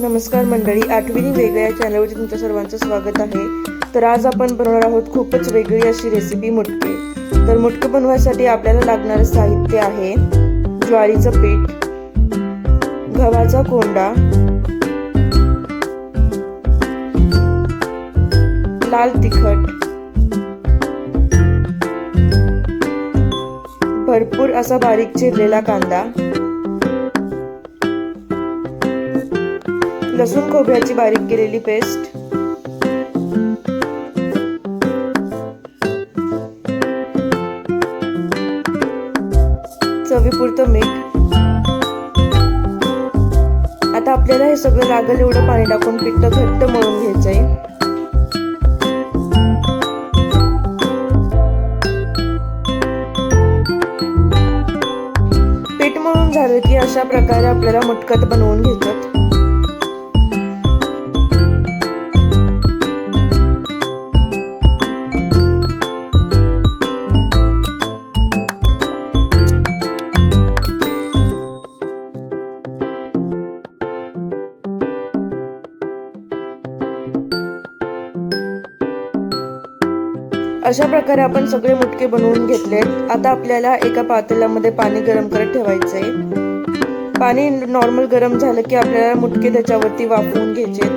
नमस्कार मंडळी आठवीनी वेगळ्या या चॅनलवरती तुमच्या सर्वांचं स्वागत आहे. तर आज आपण बनवणार आहोत खूपच वेगळी अशी रेसिपी मुटके. तर मुटके बनवण्यासाठी आपल्याला लागणारं साहित्य आहे ज्वारीचं पीठ गव्हाचा कोंडा लाल तिखट भरपूर असा बारीक चिरलेला कांदा लसूण खोबऱ्याची बारीक केलेली पेस्ट. चवीपुरतं मीठ. आता आपल्याला हे सगळं लागेल एवढं पाणी टाकून पिठं घट्ट मळून घ्यायचंय. पीठ मळून झालं की अशा प्रकारे आपल्याला मटकत बनवून घ्यायचं अशा प्रकारे आपण सगळे मुटके बनवून घेतले. आता आपल्याला एका पातेल्यामध्ये पाणी गरम करत ठेवायचं आहे पाणी नॉर्मल गरम झालं की आपल्याला मुटके त्याच्यावरती वाफवून घ्यायचे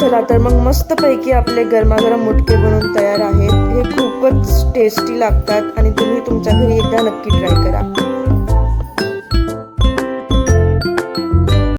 चला तर मग मस्त पैकी आपले गरमागरम मुटके बनवून तयार आहेत. हे खूपच टेस्टी लागतात आणि तुम्ही तुमच्या घरी एकदा नक्की ट्राय करा.